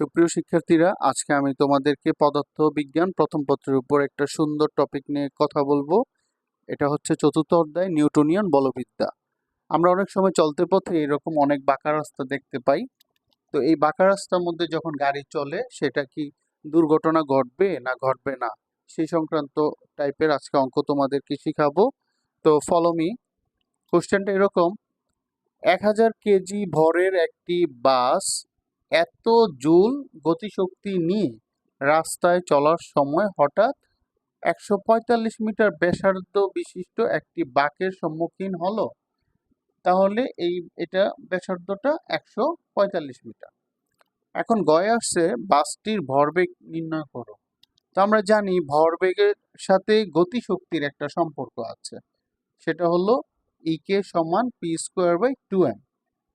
সুপ্রিয় শিক্ষার্থীরা, আজকে আমি তোমাদেরকে পদার্থ বিজ্ঞান প্রথম পত্রের উপর একটা সুন্দর টপিক নিয়ে কথা বলব। এটা হচ্ছে চতুর্থ অধ্যায় নিউটনিয়ান বলবিদ্যা। আমরা অনেক সময় চলতে পথে এরকম অনেক বাঁকা রাস্তা দেখতে পাই। তো এই বাঁকা রাস্তার মধ্যে যখন গাড়ি চলে, সেটা কি দুর্ঘটনা ঘটবে না ঘটবে না? সেই সংক্রান্ত টাইপের আজকে অঙ্ক তোমাদেরকে শিখাবো। তো ফলো মি কোশ্চেনটা এরকম, এক হাজার কেজি ভরের একটি বাস এত জুল গতিশক্তি নিয়ে রাস্তায় চলার সময় হঠাৎ একশো পঁয়তাল্লিশ মিটার ব্যাসার্ধ বিশিষ্ট একটি বাঁকের সম্মুখীন হলো। তাহলে এই, এটা ব্যাসার্ধটা একশো পঁয়তাল্লিশ মিটার। এখন গয়ে আসছে বাসটির ভরবেগ নির্ণয় করো। তো আমরা জানি ভরবেগের সাথে গতিশক্তির একটা সম্পর্ক আছে। সেটা হলো ইকে সমান P square by two M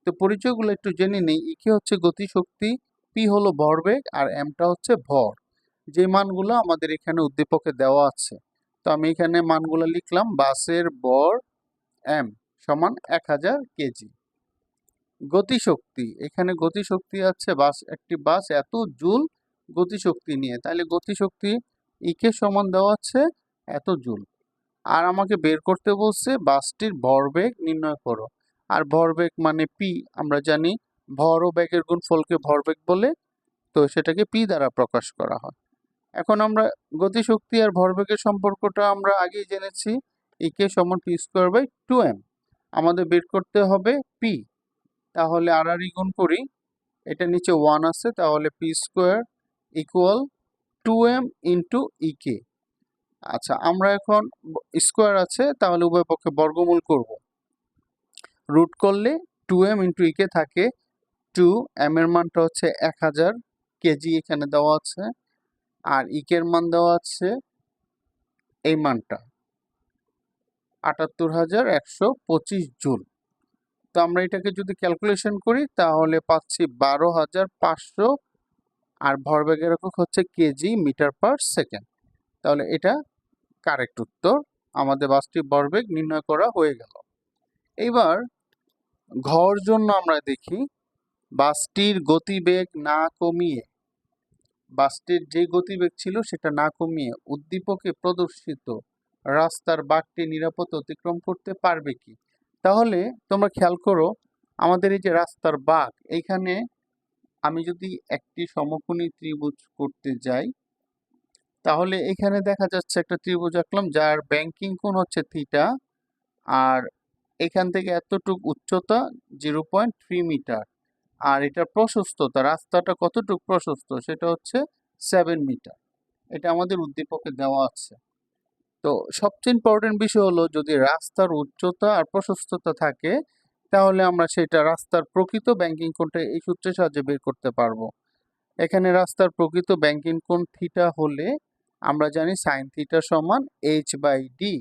তো পরিচয়গুলো একটু জেনে নেই। ইকে হচ্ছে গতিশক্তি পি হলো ভরবেগ আর এমটা হচ্ছে ভর। যে মানগুলো আমাদের এখানে উদ্দীপকে দেওয়া আছে। তো আমি এখানে মানগুলো লিখলাম, বাসের বর এম সমান এক হাজার কেজি। গতিশক্তি, এখানে গতিশক্তি আছে, বাস, একটি বাস এত জুল গতিশক্তি নিয়ে। তাহলে গতিশক্তি ইকে সমান দেওয়া আছে এত জুল। আর আমাকে বের করতে বলছে, বাসটির ভরবেগ নির্ণয় করো। আর ভরবেগ মানে পি আমরা জানি ভর ও বেগের গুণফলকে ভরবেগ বলে, তো সেটাকে পি দ্বারা প্রকাশ করা হয়। এখন আমরা গতিশক্তি আর ভরবেগের সম্পর্কটা আমরা আগেই জেনেছি ইকে সমান P square by two M আমাদের বের করতে হবে পি তাহলে আর আর গুণ করি, এটা নিচে ওয়ান আছে, তাহলে P square equal to M into E K আচ্ছা আমরা এখন স্কোয়ার আছে, তাহলে উভয় পক্ষে বর্গমূল করব। রুট করলে টু এম ইন্টু ইকে থাকে টু এম এর মানটা হচ্ছে এক হাজার কেজি এখানে দেওয়া আছে আর ইকের মান দেওয়া আছে এই মানটা আটাত্তর হাজার একশো পঁচিশ জুল। তো আমরা এটাকে যদি ক্যালকুলেশন করি তাহলে পাচ্ছি বারো হাজার পাঁচশো আর ভরবেগের একক হচ্ছে কেজি মিটার পার সেকেন্ড। তাহলে এটা কারেক্ট উত্তর। আমাদের বাসটির ভরবেগ নির্ণয় করা হয়ে গেল। এইবার ঘর জন্য আমরা দেখি, বাসটির গতিবেগ না কমিয়ে, বাসটির যে গতিবেগ ছিল সেটা না কমিয়ে উদ্দীপকে প্রদর্শিত রাস্তার বাঘটি নিরাপদ অতিক্রম করতে পারবে কি? তাহলে তোমরা খেয়াল করো, আমাদের এই যে রাস্তার বাঘ এইখানে আমি যদি একটি সমকোণী ত্রিভুজ করতে যাই, তাহলে এখানে দেখা যাচ্ছে একটা ত্রিভুজ আঁকলাম, যার ব্যাংকিং কোণ হচ্ছে থিটা আর এখান থেকে এতটুক উচ্চতা জিরো পয়েন্ট থ্রি মিটার আর এটা প্রশস্ততা, রাস্তাটা কতটুক প্রশস্ত সেটা হচ্ছে সেভেন মিটার এটা আমাদের উদ্দীপকে দেওয়া আছে। তো সবচেয়ে ইম্পর্টেন্ট বিষয় হলো যদি রাস্তার উচ্চতা আর প্রশস্ততা থাকে, তাহলে আমরা সেটা রাস্তার প্রকৃত ব্যাংকিং কোণটা এই সূত্রের সাহায্যে বের করতে পারব। এখানে রাস্তার প্রকৃত ব্যাংকিং কোণ থিটা হলে আমরা জানি সাইন থিটা সমান এইচ বাই ডি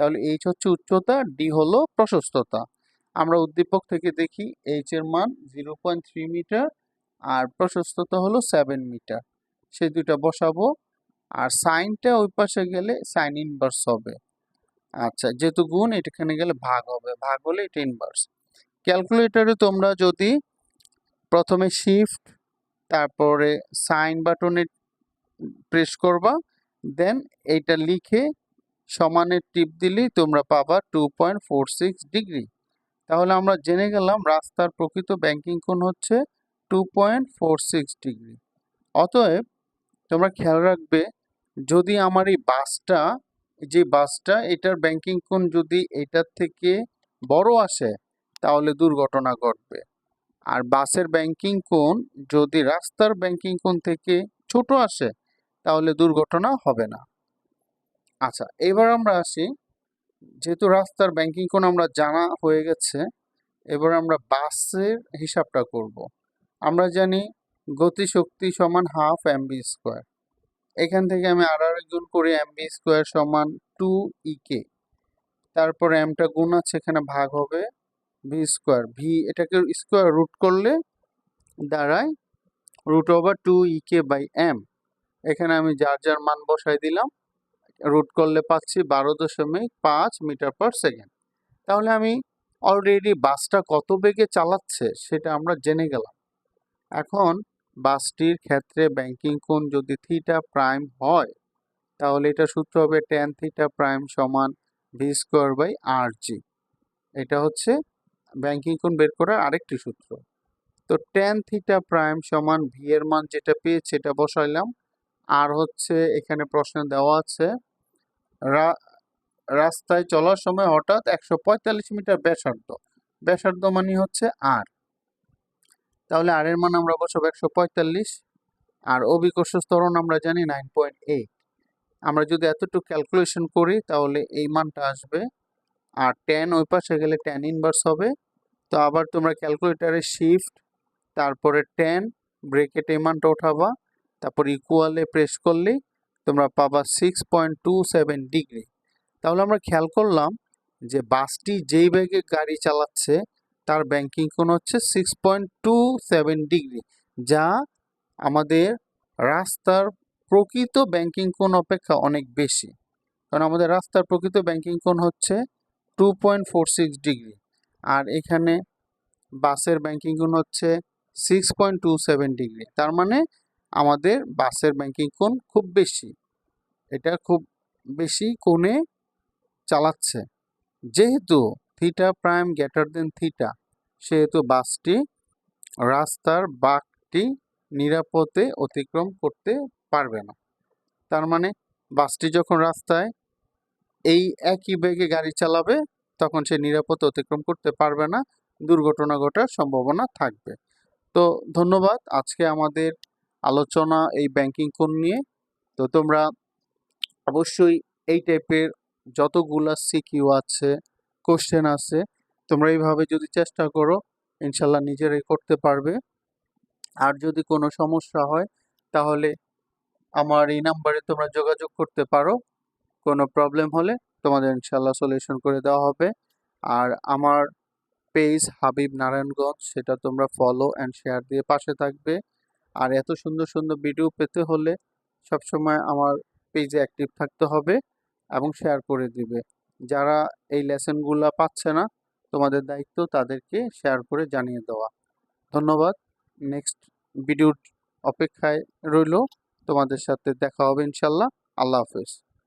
তাহলে এইচ হচ্ছে উচ্চতা ডি হলো প্রশস্ততা। আমরা উদ্দীপক থেকে দেখি এইচ এর মান জিরো পয়েন্ট থ্রি মিটার আর প্রশস্ততা হলো সেভেন মিটার। সে দুইটা বসাবো আর সাইনটা ওই পাশে গেলে সাইন ইনভার্স হবে। আচ্ছা যেহেতু গুণ, এখানে গেলে ভাগ হবে। ভাগ হলে এটা ইনভার্স ক্যালকুলেটরে তোমরা যদি প্রথমে শিফট তারপরে সাইন বাটনে প্রেস করবা দেন এইটা লিখে সমানের টিপ দিলেই তোমরা পাবা two point four six degree তাহলে আমরা জেনে গেলাম রাস্তার প্রকৃত ব্যাংকিং কোণ হচ্ছে two point four six degree অতএব তোমরা খেয়াল রাখবে, যদি আমার এই বাসটা, যে বাসটা, এটার ব্যাংকিং কোণ যদি এটার থেকে বড় আসে, তাহলে দুর্ঘটনা ঘটবে। আর বাসের ব্যাংকিং কোণ যদি রাস্তার ব্যাংকিং কোণ থেকে ছোট আসে, তাহলে দুর্ঘটনা হবে না। আচ্ছা এবার আমরা আসি। যেহেতু রাস্তার ব্যাংকিং কোন আমরা জানা হয়ে গেছে, এবার আমরা বাসের হিসাবটা করব। আমরা জানি গতিশক্তি সমান হাফ এমবি স্কোয়ার এখান থেকে আমি আর আর গুণ করি এমবি স্কোয়ার সমান টু ইকে তারপর এমটা গুণ আছে, এখানে ভাগ হবে ভি স্কোয়ার ভি এটাকে স্কোয়ার রুট করলে দাঁড়ায় root over two E K by M এখানে আমি যার যার মান বসাই দিলাম। রুট করলে পাচ্ছি বারো দশমিক পাঁচ মিটার পার সেকেন্ড তাহলে আমি অলরেডি বাসটা কত বেগে চালাচ্ছে সেটা আমরা জেনে গেলাম। এখন বাসটির ক্ষেত্রে ব্যাংকিং কোণ যদি থিটা প্রাইম হয়, তাহলে এটা সূত্র হবে টেন থিটা প্রাইম সমান V square by R G এটা হচ্ছে ব্যাংকিং কোণ বের করার আরেকটি সূত্র। তো টেন থিটা প্রাইম সমান ভি এর মান যেটা পেয়েছে, এটা বসাইলাম। আর হচ্ছে এখানে প্রশ্ন দেওয়া আছে রাস্তায় চলার সময় হঠাৎ একশো পঁয়তাল্লিশ মিটার ব্যাসার্ধ। ব্যাসার্ধ মানে হচ্ছে আর। তাহলে আর এর মান আমরা বসাবো একশো পঁয়তাল্লিশ। আর অভিকর্ষ স্তরণ আমরা জানি নাইন পয়েন্ট এইট। আমরা যদি এতটুকু ক্যালকুলেশন করি, তাহলে এই মানটা আসবে। আর টেন ওই পাশে গেলে টেন ইনভার্স হবে। তো আবার তোমরা ক্যালকুলেটারে শিফট তারপরে টেন ব্রেকেট এই মানটা ওঠাবা তারপর ইকুয়ালে প্রেস করলেই তোমরা পাবা six point two seven degree তাহলে আমরা খেয়াল করলাম যে বাসটি যেই বেগে গাড়ি চালাচ্ছে, তার ব্যাংকিং কোণ হচ্ছে six point two seven degree যা আমাদের রাস্তার প্রকৃত ব্যাংকিং কোণ অপেক্ষা অনেক বেশি। কারণ আমাদের রাস্তার প্রকৃত ব্যাংকিং কোণ হচ্ছে two point four six degree আর এখানে বাসের ব্যাংকিং কোণ হচ্ছে six point two seven degree তার মানে আমাদের বাসের ব্যাংকিং কোণ খুব বেশি। এটা খুব বেশি কোণে চালাচ্ছে। যেহেতু theta prime greater than theta, সেহেতু বাসটি রাস্তার বাঁকটি নিরাপদে অতিক্রম করতে পারবে না। তার মানে বাসটি যখন রাস্তায় এই একই বেগে গাড়ি চালাবে, তখন সে নিরাপদ অতিক্রম করতে পারবে না, দুর্ঘটনা ঘটার সম্ভাবনা থাকবে। তো ধন্যবাদ আজকে আমাদের আলোচনা এই ব্যাংকিং কোণ নিয়ে। তো তোমরা অবশ্যই এই টাইপের যতগুলা সিকিউ আছে, কোশ্চেন আছে, তোমরা এইভাবে যদি চেষ্টা করো, ইনশাল্লাহ নিজেরাই করতে পারবে। আর যদি কোনো সমস্যা হয়, তাহলে আমার এই নাম্বারে তোমরা যোগাযোগ করতে পারো। কোনো প্রবলেম হলে তোমাদের ইনশাল্লাহ সলিউশন করে দেওয়া হবে। আর আমার পেজ হাবিব নারায়ণগঞ্জ, সেটা তোমরা ফলো অ্যান্ড শেয়ার দিয়ে পাশে থাকবে। আর এত সুন্দর সুন্দর ভিডিও পেতে হলে সবসময় আমার পেজে অ্যাক্টিভ থাকতে হবে এবং শেয়ার করে দিবে। যারা এই লেসনগুলো পাচ্ছে না, তোমাদের দায়িত্ব তাদেরকে শেয়ার করে জানিয়ে দেওয়া। ধন্যবাদ। নেক্সট ভিডিওর অপেক্ষায় রইল। তোমাদের সাথে দেখা হবে ইনশাল্লাহ। আল্লাহ হাফেজ।